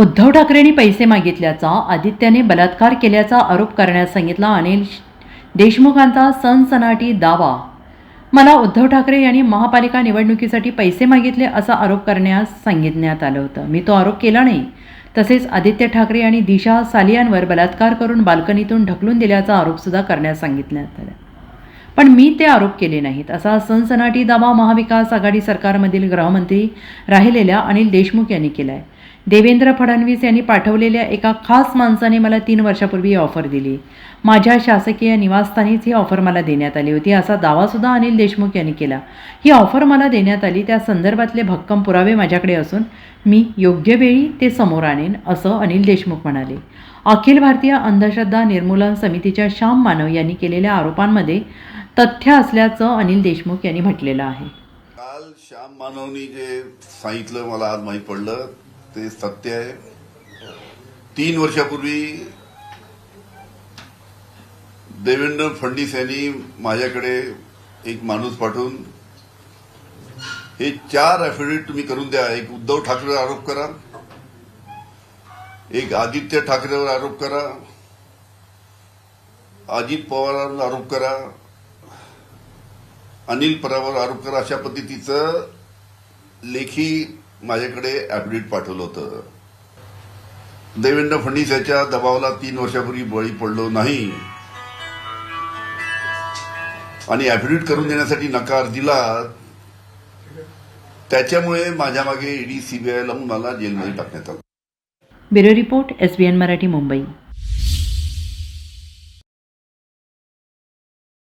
उद्धव ठाकरेंनी पैसे मागितल्याचा आदित्याने बलात्कार केल्याचा आरोप करण्यास सांगितला अनिल देशमुखांचा सनसनाटी दावा. मला उद्धव ठाकरे यांनी महापालिका निवडणुकीसाठी पैसे मागितले असा आरोप करण्यास सांगितण्यात आलं होतं. मी तो आरोप केला नाही. तसेच आदित्य ठाकरे आणि दिशा सालियांवर बलात्कार करून बाल्कनीतून ढकलून दिल्याचा आरोपसुद्धा करण्यास सांगितण्यात आला. पण मी ते आरोप केले नाहीत. असा सनसनाटी दावा महाविकास आघाडी सरकारमधील गृहमंत्री राहिलेल्या अनिल देशमुख यांनी केला आहे देवेंद्र फडणवीस यांनी पाठवलेल्या एका खास माणसाने मला तीन वर्षापूर्वी ही ऑफर दिली. माझ्या शासकीय निवासस्थानीच ही ऑफर मला देण्यात आली होती असा दावासुद्धा अनिल देशमुख यांनी केला. ही ऑफर मला देण्यात आली त्या संदर्भातले भक्कम पुरावे माझ्याकडे असून मी योग्य वेळी ते समोर आणेन असं अनिल देशमुख म्हणाले. अखिल भारतीय अंधश्रद्धा निर्मूलन समितीच्या श्याम मानव यांनी केलेल्या आरोपांमध्ये तथ्य असल्याचं अनिल देशमुख यांनी म्हटलेलं आहे. काल श्याम मानवनी जे सांगितलं मला आज माहीत पडलं ते सत्य आहे. तीन वर्षापूर्वी देवेंद्र फडणवीस यांनी माझ्याकडे एक माणूस पाठवून हे चार अफिडेविट तुम्ही करून द्या. एक उद्धव ठाकरेवर आरोप करा. एक आदित्य ठाकरेवर आरोप करा. अजित पवारांवर आरोप करा. अनिल परावर आरोप करा. अशा पद्धतीचं लेखी माझ्याकडे ऍफिडेविट पाठवलं होतं. देवेंद्र फडणवीस याच्या दबावाला तीन वर्षापूर्वी बळी पडलो नाही. आणि ऍफिडेविट करून देण्यासाठी नकार दिला. त्याच्यामुळे माझ्या मागे ईडी सीबीआय लावून मला जेलमध्ये टाकण्यात आलं. Bureau report S N Marathi Mumbai.